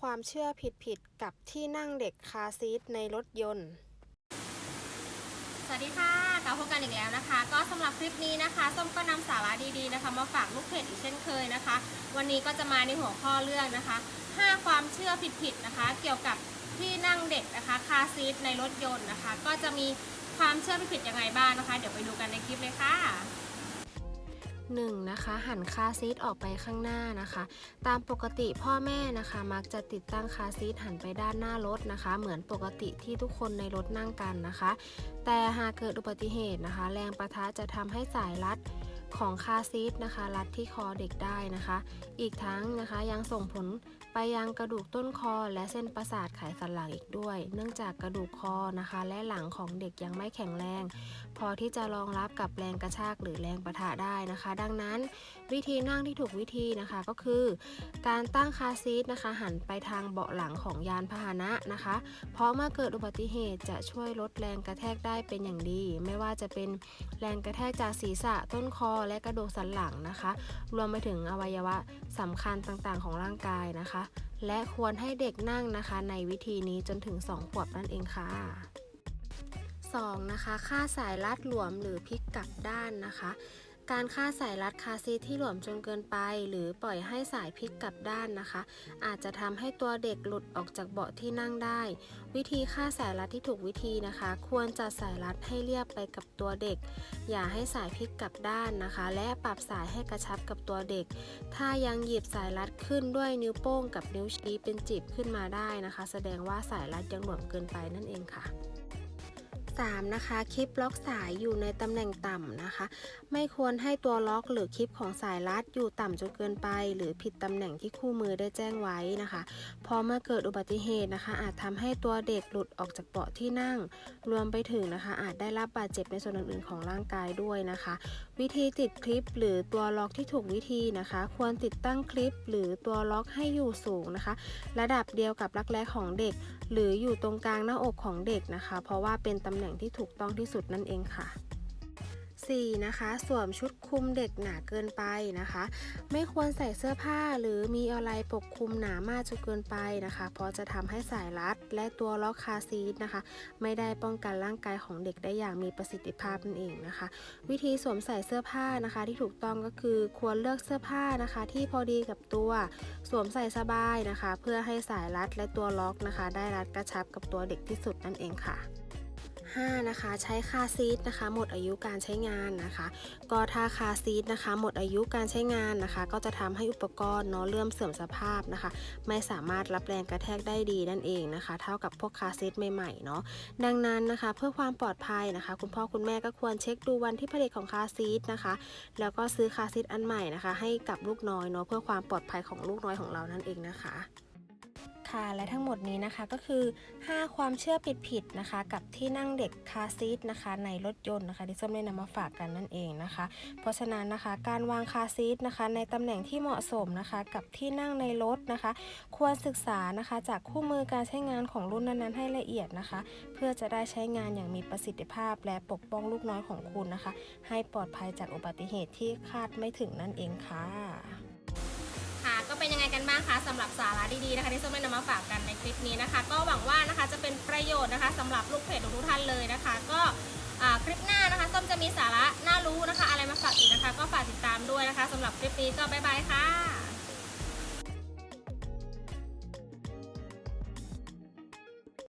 ความเชื่อผิดๆ กับที่นั่งเด็กคาซีทในรถยนต์ สวัสดีค่ะกลับพบกันอีกแล้วนะคะ ก็สำหรับคลิปนี้นะคะ ส้มก็นำสาระดีๆนะคะ มาฝากลูกเพจอีกเช่นเคยนะคะ วันนี้ก็จะมาในหัวข้อเรื่องนะคะ 5 ความเชื่อผิดๆนะคะ เกี่ยวกับที่นั่งเด็กนะคะคาซีทในรถยนต์นะคะ ก็จะมีความเชื่อผิดๆยังไงบ้างนะคะ เดี๋ยวไปดูกันในคลิปเลยค่ะ 1. นะคะ หันคาซีทออกไปข้างหน้านะคะ ตามปกติพ่อแม่นะคะ มักจะติดตั้งคาซีทหันไปด้านหน้ารถนะคะ เหมือนปกติที่ทุกคนในรถนั่งกันนะคะ แต่หากเกิดอุบัติเหตุนะคะ แรงประทะจะทำให้สายรัด ของคาซีทนะคะ รัดที่คอเด็กได้นะคะ อีกทั้งนะคะยังส่งผลไปยังกระดูกต้นคอและเส้นประสาทไขสันหลังอีกด้วย เนื่องจากกระดูกคอนะคะ และหลังของเด็กยังไม่แข็งแรง พอที่จะรองรับกับแรงกระชากหรือแรงประทะได้นะคะ ดังนั้นวิธีนั่งที่ถูกวิธีนะคะก็คือ การตั้งคาซีทนะคะ หันไปทางเบาะหลังของยานพาหนะนะคะ เพราะเมื่อเกิดอุบัติเหตุจะช่วยลดแรงกระแทกได้เป็นอย่างดี ไม่ว่าจะเป็นแรงกระแทกจากศีรษะต้นคอและกระดูกสันหลังนะคะ รวมไปถึงอวัยวะสำคัญต่างๆ ของร่างกายนะคะ และควรให้เด็กนั่งนะคะ ในวิธีนี้จนถึง 2 ขวบนั่นเองค่ะ 2. นะคะ ค่าสายรัดหลวมหรือพลิกกลับด้านนะคะ การค่าสายรัดคาซีที่หลวมจนเกินไป หรือปล่อยให้สายพลิกกลับด้านนะคะ อาจจะทำให้ตัวเด็กหลุดออกจากเบาะที่นั่งได้ วิธีค่าสายรัดที่ถูกวิธีนะคะ ควรจัดสายรัดให้เรียบไปกับตัวเด็ก อย่าให้สายพลิกกลับด้านนะคะ และปรับสายให้กระชับกับตัวเด็ก ถ้ายังหยิบสายรัดขึ้นด้วยนิ้วโป้งกับนิ้วชี้เป็นจีบขึ้นมาได้นะคะ แสดงว่าสายรัดยังหลวมเกินไปนั่นเองค่ะ 3. นะคะ คลิปล็อกสายอยู่ในตำแหน่งต่ำนะคะ ไม่ควรให้ตัวล็อกหรือคลิปของสายรัดอยู่ต่ำจนเกินไป หรือผิดตำแหน่งที่คู่มือได้แจ้งไว้นะคะ พอเมื่อเกิดอุบัติเหตุนะคะ อาจทำให้ตัวเด็กหลุดออกจากเบาะที่นั่ง รวมไปถึงนะคะ อาจได้รับบาดเจ็บในส่วนอื่นๆของร่างกายด้วยนะคะ วิธีติดคลิปหรือตัวล็อกที่ถูกวิธีนะคะ ควรติดตั้งคลิปหรือตัวล็อกให้อยู่สูงนะคะ ระดับเดียวกับรักแร้ของเด็ก หรืออยู่ตรงกลางหน้าอกของเด็กนะคะ เพราะว่าเป็นตำแหน่งที่ถูกต้องที่สุดนั่นเองค่ะ 4. นะคะสวมชุดคลุมเด็กหนาเกินไปนะคะ ไม่ควรใส่เสื้อผ้าหรือมีอะไรปกคลุมหนามากจนเกินไปนะคะ เพราะจะทำให้สายรัดและตัวล็อกคาซีทนะคะ ไม่ได้ป้องกันร่างกายของเด็กได้อย่างมีประสิทธิภาพนั่นเองนะคะ วิธีสวมใส่เสื้อผ้านะคะ ที่ถูกต้องก็คือควรเลือกเสื้อผ้านะคะ ที่พอดีกับตัว สวมใส่สบายนะคะ เพื่อให้สายรัดและตัวล็อกนะคะ ได้รัดกระชับกับตัวเด็กที่สุดนั่นเองค่ะ 5. นะคะใช้คาซีทนะคะ หมดอายุการใช้งานนะคะ ก็ถ้าคาซีทนะคะ หมดอายุการใช้งานนะคะ ก็จะทำให้อุปกรณ์เนาะเริ่มเสื่อมสภาพนะคะ ไม่สามารถรับแรงกระแทกได้ดีนั่นเองนะคะ เท่ากับพวกคาซีทใหม่ๆเนาะดังนั้นนะคะ เพื่อความปลอดภัยนะคะ คุณพ่อคุณแม่ก็ควรเช็คดูวันที่ผลิตของคาซีทนะคะ แล้วก็ซื้อคาซีทอันใหม่นะคะ ให้กับลูกน้อยเนาะเพื่อความปลอดภัยของลูกน้อยของเรานั่นเองนะคะ ค่ะและทั้งหมดนี้นะคะก็คือ 5 ความเชื่อผิดๆนะคะ กับที่นั่งเด็กคาซีทนะคะ ในรถยนต์นะคะที่ส้มได้นำมาฝากกันนั่นเองนะคะ เพราะฉะนั้นนะคะการวางคาซีทนะคะ ในตำแหน่งที่เหมาะสมนะคะ กับที่นั่งในรถนะคะ ควรศึกษานะคะ จากคู่มือการใช้งานของรุ่นนั้นๆ ให้ละเอียดนะคะ เพื่อจะได้ใช้งานอย่างมีประสิทธิภาพ และปกป้องลูกน้อยของคุณนะคะ ให้ปลอดภัยจากอุบัติเหตุที่คาดไม่ถึงนั่นเองค่ะ เป็นยังไงกันบ้างคะสำหรับสาระดีๆนะคะที่ส้มได้นำมาฝากกันในคลิปนี้นะคะ ก็หวังว่านะคะจะเป็นประโยชน์นะคะสำหรับลูกเพจทุกท่านเลยนะคะ ก็คลิปหน้านะคะส้มจะมีสาระน่ารู้นะคะ อะไรมาฝากอีกนะคะ ก็ฝากติดตามด้วยนะคะสำหรับคลิปนี้ก็บ๊ายบายค่ะ